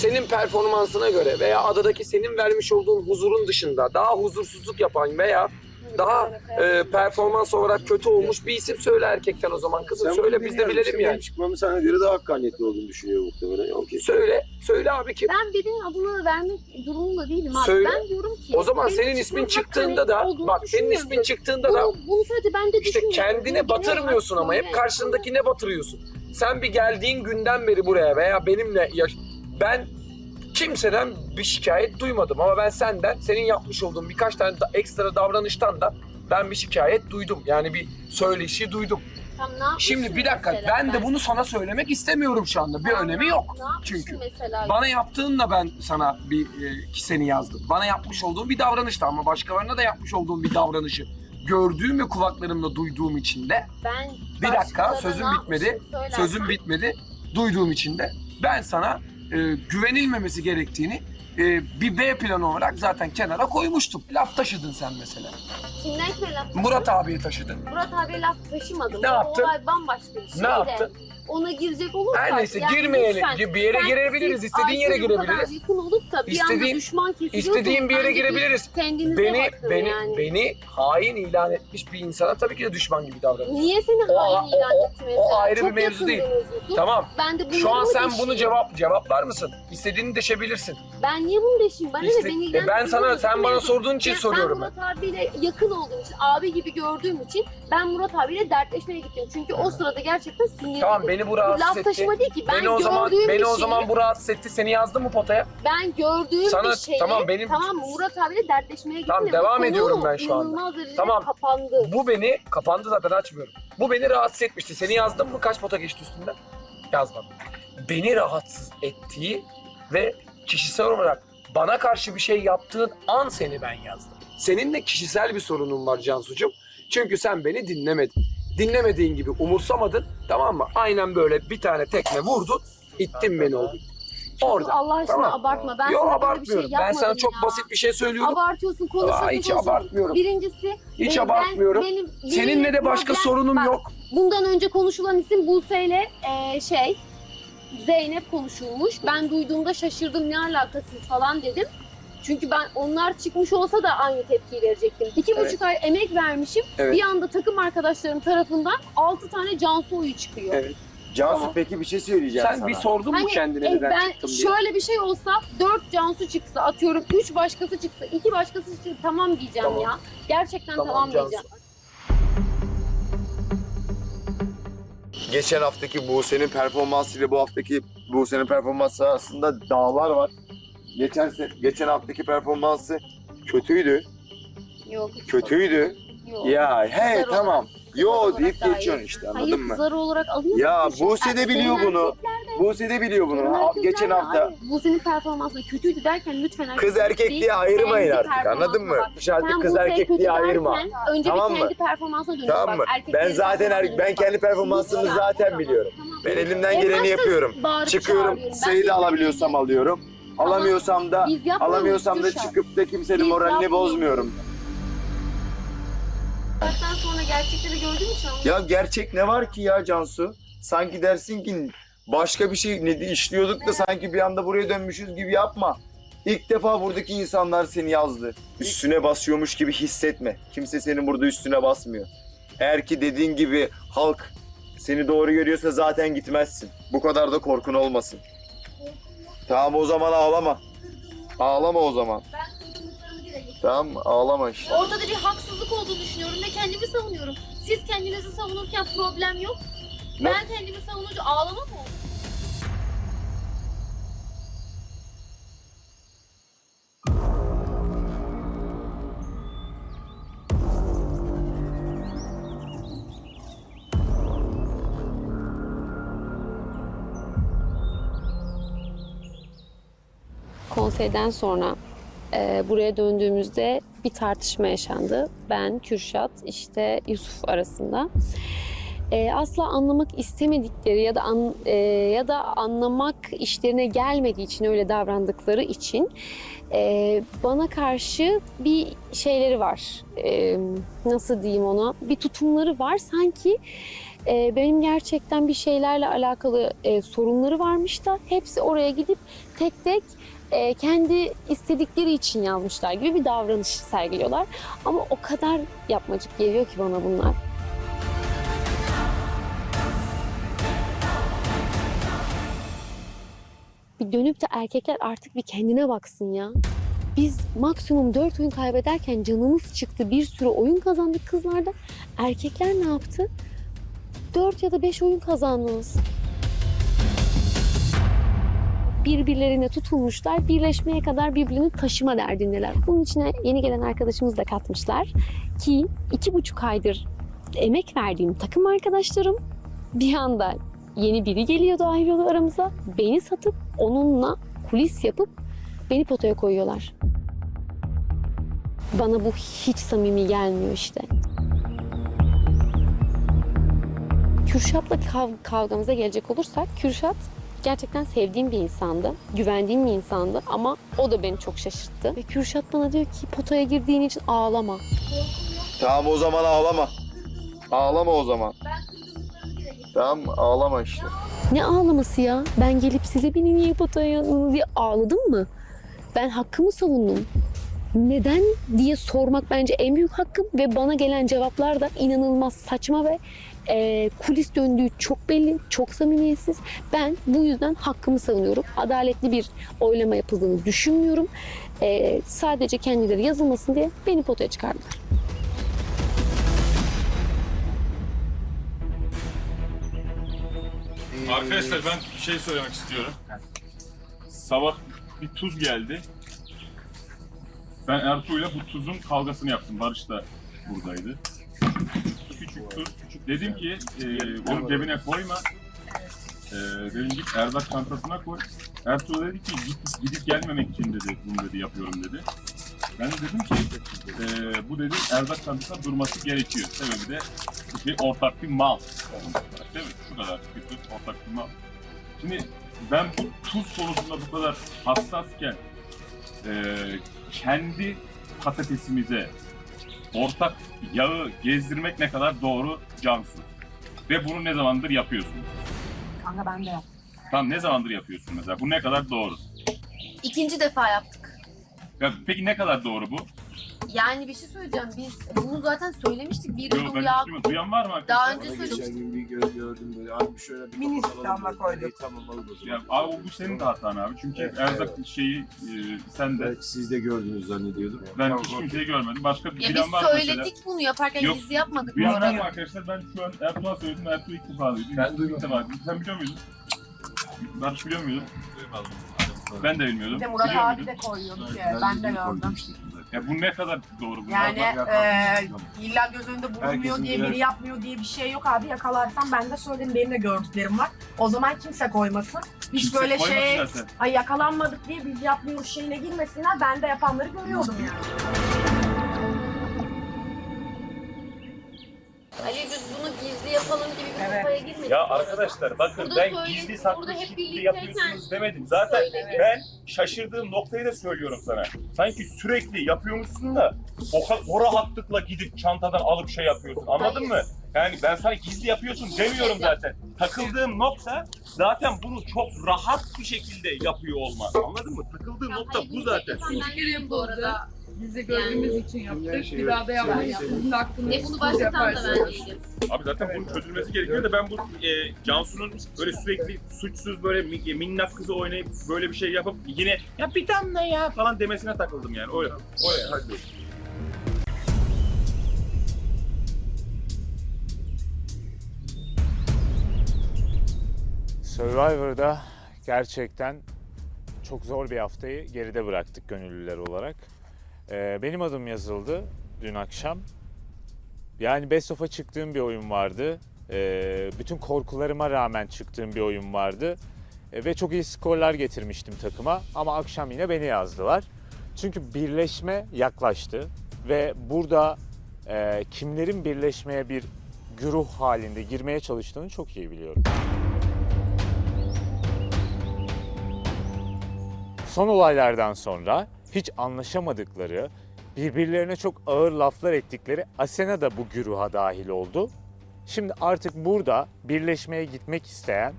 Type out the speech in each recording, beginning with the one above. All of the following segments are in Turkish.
senin performansına göre veya adadaki senin vermiş olduğun huzurun dışında daha huzursuzluk yapan veya daha e, performans olarak kötü olmuş bir isim söyle erkekten o zaman kızım Sen söyle bunu biz de bilmiyorum. bilelim Şimdi yani. benim çıkmamın sana göre daha hakkaniyetli olduğunu düşünüyor muhtemelen. Ya, okey. Söyle, söyle abi kim? Ben birinin adını vermek durumunda değilim abi. Söyle. Ben diyorum ki. O zaman senin ismin çıktığında da bak senin ismin çıktığında da Bunu, bunu sadece ben de işte düşünmüyorum. Bunu kendine genel batırmıyorsun ama hep karşındakine batırıyorsun. Sen bir geldiğin günden beri buraya veya benimle yaş ben kimseden bir şikayet duymadım ama ben senden senin yapmış olduğun birkaç tane da ekstra davranıştan da ben bir şikayet duydum. Yani bir söyleşi duydum. Tam ne Şimdi bir dakika mesela ben de bunu sana söylemek istemiyorum şu anda. Bir Tam önemi ne- yok. Ne çünkü. mesela? Bana yaptığınla ben sana bir e, ki seni yazdım. Bana yapmış olduğun bir davranıştı ama başkalarına da yapmış olduğun bir davranışı gördüğüm ve kulaklarımla duyduğum için de ben bir dakika başkalarına sözüm ne bitmedi. yapmışım Sözüm bitmedi. Duyduğum için de ben sana e, güvenilmemesi gerektiğini e, bir B planı olarak zaten kenara koymuştum. Laf taşıdın sen mesela. Kimden kime laf taşıdın? Murat abiye taşıdın. Murat abiye laf taşımadım. Ne O yaptın? olay bambaşka bir şey Ne de. yaptın? Ona girecek olursak. Her neyse yani girmeyelim. lütfen. Bir yere girebiliriz. istediğin yere girebiliriz. yakın olup da bir İstediğin- anda düşman. İstediğin bir yere girebiliriz. Beni beni yani. beni hain ilan etmiş bir insana tabii ki de düşman gibi davranırsın. Niye seni O- hain o- ilan o- o mesela? ayrı bir mevzu değil. mevzusu. Tamam. Ben de Şu an sen bunu cevap cevaplar mısın? İstediğini deşebilirsin. Ben niye bunu deşeyim? Bana İste- ne beni E ben sana sen bana sorduğun için soruyorum ben. Ben Murat abiyle yakın olduğum için, abi gibi gördüğüm için ben Murat abiyle dertleşmeye gittim. Çünkü o sırada gerçekten sinirliydim. Tamam beni bu rahatsız laf etti. taşıma değil ki. Ben Beni o zaman gördüğüm beni bir o şeyi, zaman bu rahatsız etti. Seni yazdı mı potaya? ben gördüğüm Sana- bir şeyi tamam, benim- tamam mı? Murat abiyle dertleşmeye gittim. Tamam, bu devam konu ediyorum ben şu anda. inanılmaz derecede Tamam. kapandı. Bu beni kapandı zaten açmıyorum. Bu beni rahatsız etmişti. Seni yazdım mı? Kaç pota geçti üstünden? Yazmadım. Beni rahatsız ettiği ve kişisel olarak bana karşı bir şey yaptığın an seni ben yazdım. Seninle kişisel bir sorunun var Cansucuğum. Çünkü sen beni dinlemedin. Dinlemediğin gibi umursamadın tamam mı? Aynen böyle bir tane tekme vurdun. ittin beni oldu. Orada. Allah aşkına Tamam. abartma. Ben Yok böyle bir şey abartmıyorum. ben sana çok ya. basit bir şey söylüyorum. Abartıyorsun, konuşuyorsun, Aa, hiç konuşuyorsun. abartmıyorum. Birincisi, Hiç ben- abartmıyorum. benim- Seninle de benim başka problem- sorunum bak, yok. Bundan önce konuşulan isim Buse ile eee, şey Zeynep konuşulmuş. Ben duyduğumda şaşırdım ne alakasız falan dedim. Çünkü ben onlar çıkmış olsa da aynı tepkiyi verecektim. İki Evet. buçuk ay emek vermişim. Evet. Bir anda takım arkadaşlarım tarafından altı tane Cansu oyu çıkıyor. Evet. Cansu Tamam. peki bir şey söyleyeceğim Sen sana. bir sordun mu Hani, kendine E, neden ben çıktım diye? şöyle bir şey olsa dört Cansu çıksa atıyorum üç başkası çıksa iki başkası çıksa tamam diyeceğim Tamam. ya. Gerçekten Tamam, tamam, Cansu. diyeceğim. Geçen haftaki Buse'nin performansı ile bu haftaki Buse'nin performansı arasında dağlar var. Geçen se- geçen haftaki performansı kötüydü. Yok. Kötüydü. Yok. Ya he Kızlar tamam. Yo olarak deyip daha iyi. geçiyorsun işte anladın Hayır mı? kızlar olarak alıyorsun. Ya bir şey. Buse de biliyor Sorun bunu. erkeklerde. Buse de biliyor bunu. Ha. Geçen hafta Hayır, Buse'nin performansı kötüydü derken lütfen kız erkek diye ayırmayın kendi artık anladın mı? performansına bak. Dışarıda Sen kız Buse'ye erkek kötü diye ayırma. derken Önce Tamam bir mı? kendi performansına dönüş Tamam bak. mı? erkeklerin Ben zaten performansına er- ben dönüş kendi performansımı zaten biliyorum. tamam. Ben elimden En geleni yapıyorum. bağırıp Çıkıyorum. çağırıyorum. Ben Sayı da de- alabiliyorsam alıyorum. Alamıyorsam da Biz yapmıyoruz alamıyorsam da çıkıp da kimsenin Biz moralini yapmıyoruz. bozmuyorum. Saatten sonra gerçekleri gördün mü? Ya gerçek ne var ki ya Cansu? Sanki dersin ki başka bir şey ne işliyorduk da sanki bir anda buraya dönmüşüz gibi yapma. İlk defa buradaki insanlar seni yazdı. Üstüne basıyormuş gibi hissetme. Kimse senin burada üstüne basmıyor. Eğer ki dediğin gibi halk seni doğru görüyorsa zaten gitmezsin. Bu kadar da korkun olmasın. Tamam o zaman ağlama. Ağlama o zaman. Ben kırgınlıklarımı dile getirdim. Tamam? Ağlama işte. Ortada bir haksızlık olduğunu düşünüyorum ve kendimi savunuyorum. Siz kendinizi savunurken problem yok. Ben kendimi savununca ağlama mı olur? Konseyden sonra e, buraya döndüğümüzde bir tartışma yaşandı. Ben, Kürşat, işte Yusuf arasında. E, asla anlamak istemedikleri ya da an- e, ya da anlamak işlerine gelmediği için öyle davrandıkları için e, bana karşı bir şeyleri var. E, nasıl diyeyim ona? Bir tutumları var. Sanki e, benim gerçekten bir şeylerle alakalı e, sorunları varmış da hepsi oraya gidip tek tek e, kendi istedikleri için yazmışlar gibi bir davranış sergiliyorlar. Ama o kadar yapmacık geliyor ki bana bunlar. Bir dönüp de erkekler artık bir kendine baksın ya. Biz maksimum 4 oyun kaybederken canımız çıktı. Bir sürü oyun kazandık kızlarda. Erkekler ne yaptı? 4 ya da 5 oyun kazandınız. Birbirlerine tutulmuşlar. Birleşmeye kadar birbirini taşıma derdindeler. Bunun içine yeni gelen arkadaşımız da katmışlar. Ki iki buçuk aydır emek verdiğim takım arkadaşlarım bir anda yeni biri geliyor dahil oluyor aramıza. Beni satıp onunla kulis yapıp beni potaya koyuyorlar. Bana bu hiç samimi gelmiyor işte. Kürşat'la kav- kavgamıza gelecek olursak Kürşat gerçekten sevdiğim bir insandı. Güvendiğim bir insandı ama o da beni çok şaşırttı. Ve Kürşat bana diyor ki potaya girdiğin için ağlama. Tamam o zaman ağlama. Ağlama o zaman. Tamam? Ağlama işte. Ne ağlaması ya? Ben gelip size beni niye potaya yandınız diye ağladım mı? Ben hakkımı savundum. Neden diye sormak bence en büyük hakkım ve bana gelen cevaplar da inanılmaz saçma ve e, kulis döndüğü çok belli, çok samimiyetsiz. Ben bu yüzden hakkımı savunuyorum. Adaletli bir oylama yapıldığını düşünmüyorum. E, sadece kendileri yazılmasın diye beni potaya çıkardılar. Arkadaşlar ben bir şey söylemek istiyorum. Sabah bir tuz geldi. Ben Ertuğ'yla bu tuzun kavgasını yaptım. Barış da buradaydı. Küçük tuz. Dedim ki e, bunu cebine koyma. E, dedim git erzak çantasına koy. Ertuğ dedi ki gidip, gidip gelmemek için dedi bunu dedi yapıyorum dedi. Ben de dedim ki e, bu dedi erzak çantasında durması gerekiyor. Sebebi de bir ortak bir mal. Değil mi? Şu kadar bir tuz ortak bir mal. Şimdi ben bu tuz konusunda bu kadar hassasken e, kendi patatesimize ortak yağı gezdirmek ne kadar doğru Cansu. Ve bunu ne zamandır yapıyorsun? Kanka ben de Tamam ne zamandır yapıyorsun mesela? Bu ne kadar doğru? İkinci defa yaptık. Ya peki ne kadar doğru bu? Yani bir şey söyleyeceğim. Biz bunu zaten söylemiştik. Bir Yok ben duymadım. Duyan var mı arkadaşlar? Daha önce Geçen söylemiştik. gün bir gö- gördüm böyle abi şöyle bir Minicik kapatalım damla koyduk. İyi, tamam o zaman. Ya, abi bu senin de hatan abi. Çünkü Evet, erzak şeyi e, sen de. Belki siz de gördünüz zannediyordum. Ben hiç kimseyi görmedim. Başka bir Ya biz bilen var mı mesela? söyledik bunu yaparken Yok. gizli yapmadık. bu Duyan var arada. mı arkadaşlar? Ben şu an Ertuğ'a söyledim. Ertuğ ilk defa duydum. Ben İlk duymadım. defa duydum. Sen biliyor muydun? Barış biliyor muydun? Duymadım. Ben de bilmiyordum. Bir de Murat Biliyor abi muydun? de koyuyordu ki. Ben de gördüm. Ya bu ne kadar doğru bu? Yani Bak, eee bak. illa göz önünde bulunmuyor Herkesin diye birer- biri yapmıyor diye bir şey yok abi. Yakalarsam ben de söylerim benim de gördüklerim var. O zaman kimse koymasın. Hiç Kimse böyle şey zaten. ay yakalanmadık diye biz yapmıyoruz şeyine girmesinler. Ben de yapanları görüyordum yani. Ali yapalım gibi bir Evet. kafaya girmedik. Ya arkadaşlar bakın Burada ben söyledik, gizli saklı şekilde yapıyorsunuz demedim. Zaten söyledik. ben şaşırdığım noktayı da söylüyorum sana. Sanki sürekli yapıyormuşsun da o, o rahatlıkla gidip çantadan alıp şey yapıyorsun. Anladın mı? Yani ben sana gizli yapıyorsun demiyorum zaten. Takıldığım nokta zaten bunu çok rahat bir şekilde yapıyor olman. Anladın mı? Takıldığım nokta bu zaten. Fikrim bu arada. Biz de gördüğümüz için yaptık. şey Bir daha da yok. yapmayız. Şey- Sizin hakkınız. Ne bunu başlatan da ben değilim. Abi zaten bunun çözülmesi gerekiyor da ben bu e, Cansu'nun böyle sürekli suçsuz böyle mi- minnak kızı oynayıp böyle bir şey yapıp yine ya bir damla ya falan demesine takıldım yani. Öyle. Öyle. Hadi. Survivor'da gerçekten çok zor bir haftayı geride bıraktık gönüllüler olarak. Ee, benim adım yazıldı dün akşam. Yani Best of'a çıktığım bir oyun vardı. Ee, bütün korkularıma rağmen çıktığım bir oyun vardı. Ee, ve çok iyi skorlar getirmiştim takıma. Ama akşam yine beni yazdılar. Çünkü birleşme yaklaştı. Ve burada e, kimlerin birleşmeye bir güruh halinde girmeye çalıştığını çok iyi biliyorum. Son olaylardan sonra hiç anlaşamadıkları, birbirlerine çok ağır laflar ettikleri Asena da bu güruha dahil oldu. Şimdi artık burada birleşmeye gitmek isteyen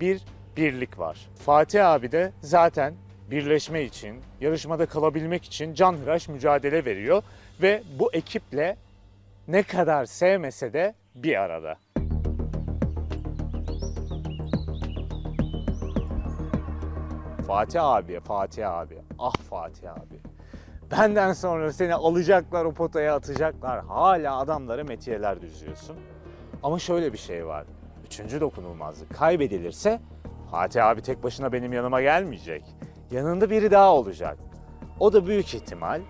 bir birlik var. Fatih abi de zaten birleşme için, yarışmada kalabilmek için canhıraş mücadele veriyor ve bu ekiple ne kadar sevmese de bir arada. Fatih abi, Fatih abi, ah Fatih abi. Benden sonra seni alacaklar o potaya atacaklar. Hala adamlara metiyeler düzüyorsun. Ama şöyle bir şey var. Üçüncü dokunulmazlık kaybedilirse Fatih abi tek başına benim yanıma gelmeyecek. Yanında biri daha olacak. O da büyük ihtimal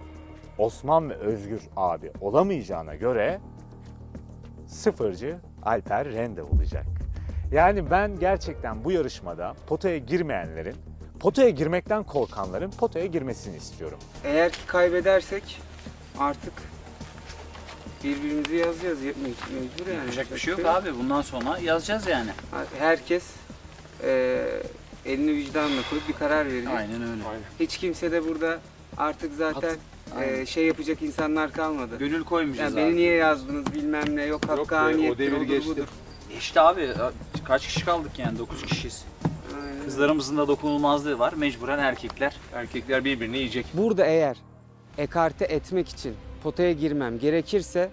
Osman ve Özgür abi olamayacağına göre sıfırcı Alper Rende olacak. Yani ben gerçekten bu yarışmada potaya girmeyenlerin, potaya girmekten korkanların potaya girmesini istiyorum. Eğer ki kaybedersek artık birbirimizi yazacağız. Mecbur mecbur yani. Yapacak bir şey yok abi. Bundan sonra yazacağız yani. Herkes eee elini vicdanına koyup bir karar verecek. Aynen öyle. Hiç kimse de burada artık zaten Aynen. eee, şey yapacak insanlar kalmadı. Gönül koymayacağız Yani abi. beni niye yazdınız bilmem ne yok hakkaniyettir odur budur. İşte abi kaç kişi kaldık yani? 9 kişiyiz. Aynen. Kızlarımızın da dokunulmazlığı var. Mecburen erkekler. Erkekler birbirini yiyecek. Burada eğer ekarte etmek için potaya girmem gerekirse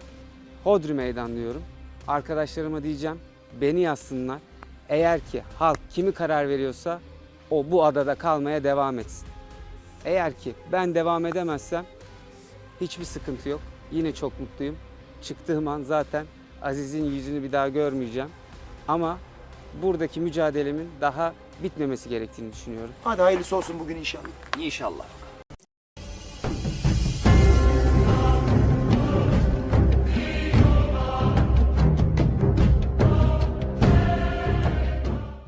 Hodri meydan diyorum. Arkadaşlarıma diyeceğim beni yazsınlar. Eğer ki halk kimi karar veriyorsa o bu adada kalmaya devam etsin. Eğer ki ben devam edemezsem hiçbir sıkıntı yok. Yine çok mutluyum. Çıktığım an zaten Aziz'in yüzünü bir daha görmeyeceğim. Ama buradaki mücadelemin daha bitmemesi gerektiğini düşünüyorum. Hadi hayırlısı olsun bugün inşallah. İnşallah.